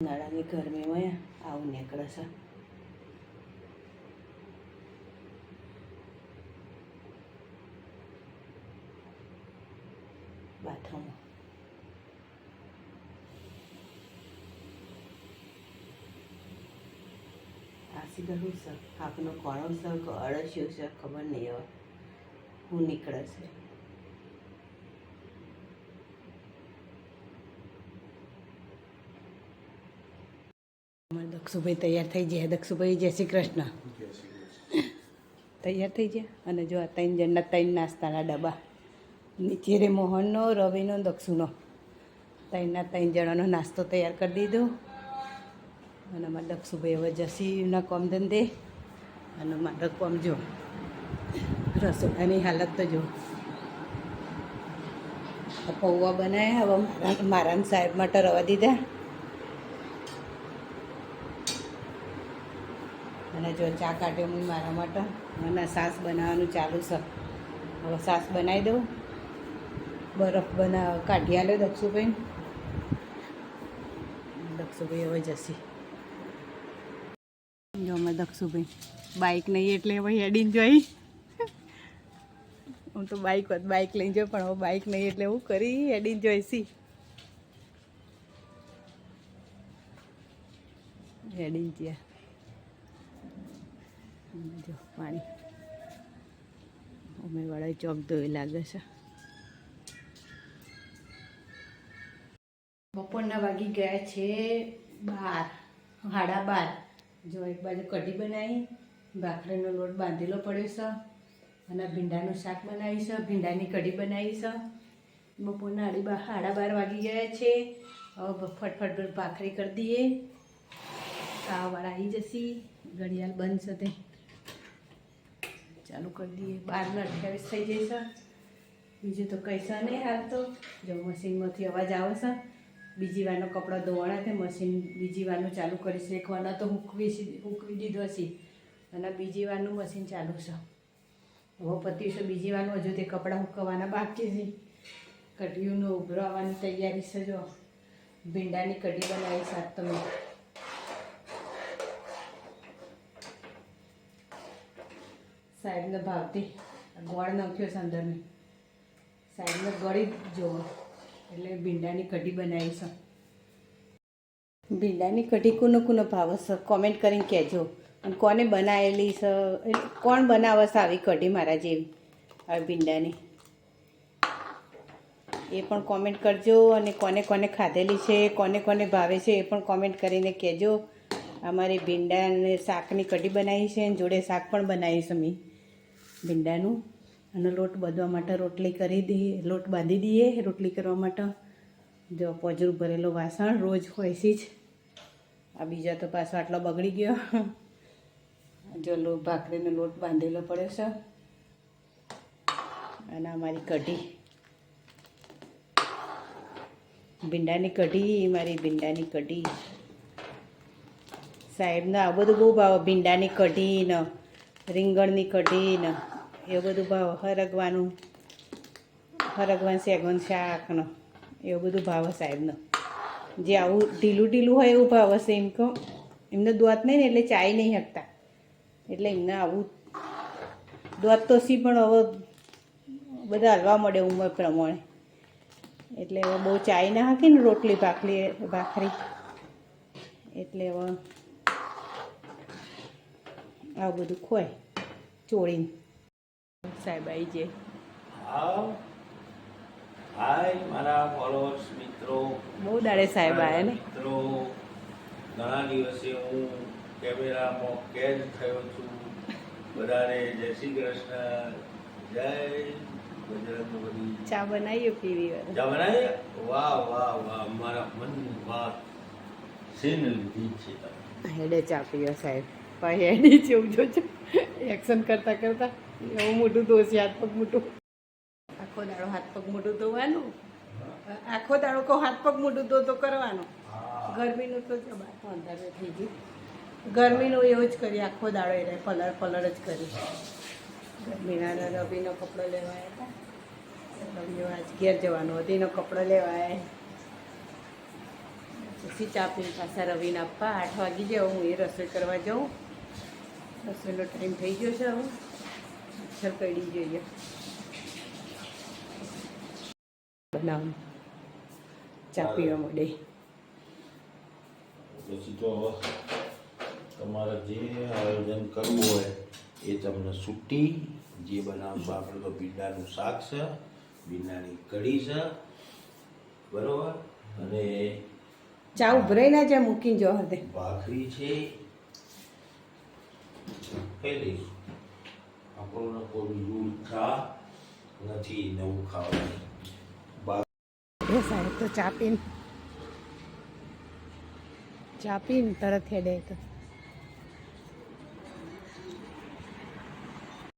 ઉનાળાની ગરમીમાં આવું નીકળે છે. બાથરૂમમાં આ સીધા શું છે? આપનો કોણો છે કે છે? ખબર નહીં હવે. હું નીકળે છે. અમારે દક્ષુભાઈ તૈયાર થઈ ગયા. દક્ષુભાઈ જય શ્રી કૃષ્ણ. તૈયાર થઈ ગયા? અને જો આ ત્રણ જણના ત્રણ નાસ્તાના ડબ્બા. નીચે રે મોહનનો રવિનો દક્ષુનો. ત્રણના ત્રણ જણાનો નાસ્તો તૈયાર કરી દીધો. અને અમારા દક્ષુભાઈ હવે જસીના કોમ ધંધે. અને મારે કોમ જો. રસોડાની હાલત તો જો. પૌવા બનાવ્યા હવે મારા સાહેબ માટે રવા દીધા. અને જો ચા કાઢ્યો હું મારા માટે. અને સાસ બનાવવાનું ચાલુ છે. હવે સાસ બનાવી દઉં. બરફ બનાવ કાઢી આલ્યો દક્ષુભાઈ. દક્ષુભાઈ હવે જશે. જો અમે દક્ષુભાઈ બાઇક નહીં એટલે હવે હેડીને જોઈ. હું તો બાઇક હોત બાઇક લઈને જોઈ પણ હવે બાઇક નહીં એટલે હું કરી હેડીને જોઈશી. હેડીને જ્યાં જો, પાણી. ઉમેરવાળા ચોક ધોઈ લાગે છે. બપોરના વાગી ગયા છે બાર, સાડા બાર. જો એક બાજુ કઢી બનાવી, ભાખરીનો લોટ બાંધેલો પડ્યો છે અને ભીંડાનું શાક બનાવી છે, ભીંડાની કઢી બનાવી છે. બપોરના અઢી બાર સાડા બાર વાગી ગયા છે. હવે ફટફટ ભાખરી કરી દઈએ. ખાવાવાળા આવી જશે. ઘડિયાળ બંધ તે. ચાલુ કરી દઈએ. બારને અઠ્યાવીસ થઈ જશે બીજું તો કહીશા નહીં હાલ તો. જો મશીનમાંથી અવાજ આવે છે. બીજી વારનો કપડાં ધોવાના તે મશીન બીજી વારનું ચાલુ કરીશ. શેકવાના તો હૂકવી હૂકવી દીધો છે અને બીજી વારનું મશીન ચાલુ છે. હવે પતિશો છે બીજી વારનું. હજુ તે કપડાં હૂકવવાના બાકી છે. કઢીઓનું ઉભરાવાની તૈયારી છે જો. ભીંડાની કઢી બનાવી સાત તમે સાહેબને ભાવતી. ગોળ નાખ્યો છે અંદર મેં સાહેબને ગળી જોવો. એટલે ભીંડાની કઢી બનાવી છે. ભીંડાની કઢી કોનો કોનો ભાવે છે કોમેન્ટ કરીને કહેજો. અને કોને બનાવેલી છે? એટલે કોણ બનાવે છે આવી કઢી મારા જેવી? આ ભીંડાની. એ પણ કોમેન્ટ કરજો અને કોને કોને ખાધેલી છે, કોને કોને ભાવે છે એ પણ કોમેન્ટ કરીને કહેજો. અમારી ભીંડા અને શાકની કઢી બનાવી છે અને જોડે શાક પણ બનાવી મેં. ભીંડાનું અને લોટ બાંધવા માટે રોટલી કરી દઈએ લોટ બાંધી દઈએ રોટલી કરવા માટે. જો પોજરું ભરેલો વાસણ રોજ હોયસી જ. આ બીજા તો પાછો આટલો બગડી ગયો. જો લો ભાખરીનો લોટ બાંધેલો પડ્યો છે. અને અમારી કઢી. ભીંડાની કઢી, મારી ભીંડાની કઢી. સાહેબને આ બધું બહુ ભાવે, ભીંડાની કઢી ને રીંગણની કઢી ને. એવું બધું ભાવ હરગવાનું, હરગવાન શેગવાનું શાકનો, એવું બધું ભાવ સાહેબનો. જે આવું ઢીલું ઢીલું હોય એવું ભાવ હશે એમ કહો. એમને દોત નહીં ને એટલે ચાય નહીં શકતા એટલે એમને આવું દોત તો સી પણ હવે બધા હલવા મળે ઉંમર પ્રમાણે. એટલે હવે બહુ ચાય ના હાકી ને રોટલી ભાખરી ભાખરી. એટલે હવે આવું બધું ખોય ચોળીને. સાહેબ આવી જે હાય મારા ફોલોઅર્સ મિત્રો. બહુ દાડે સાહેબ આવ્યા ને? મિત્રો ઘણા દિવસે હું કેમેરામાં કેદ થયો છું. બધાને જય શ્રી કૃષ્ણ જય બજરંગબલી ચા બનાવીએ પીવી વાર જમણાએ વાહ વાહ વાહ મારા મનની વાત સીન લીધી છે હેડે ચા પીવા સાહેબ. પણ હેડી જેવું જોજો એક્શન કરતા કરતા. એવું મોટું દોષી હાથ પગ મોટું. આખો દાડો હાથ પગ મોટું ધોવાનું. આખો દાડો કહો હાથ પગ મોટું ધો તો કરવાનું. ગરમીનું તો જો બાર અંધારે થઈ ગયું. ગરમીનું એવું જ કરી આખો દાડો એને પલર પલર જ કરી ગરમીના રવિનો કપડો લેવાયા હતા. રવિ આજ ઘેર જવાનો હતીનો કપડો લેવાય. પછી ચા પીને પાછા રવિને આપવા, આઠ વાગી જાઉં હું એ રસોઈ કરવા જાઉં. રસોઈનો ટાઈમ થઈ ગયો છે હવે. મચ્છર જોઈએ બનાવ. ચા પીવા મળે પછી તો તમારે જે આયોજન કરવું હોય એ તમને સૂટી જે બનાવશું આપણે તો ભીંડાનું શાક છે ભીંડાની કઢી છે બરોબર? અને ચા ઉભરાઈ ના જ્યાં મૂકીને જો ભાખરી છે લઈશું. આપણને કોઈ ઈચ્છા નથી નવું ખાવાનું સાહેબ તો ચાપીન ચાપીન તરત હેડે તો.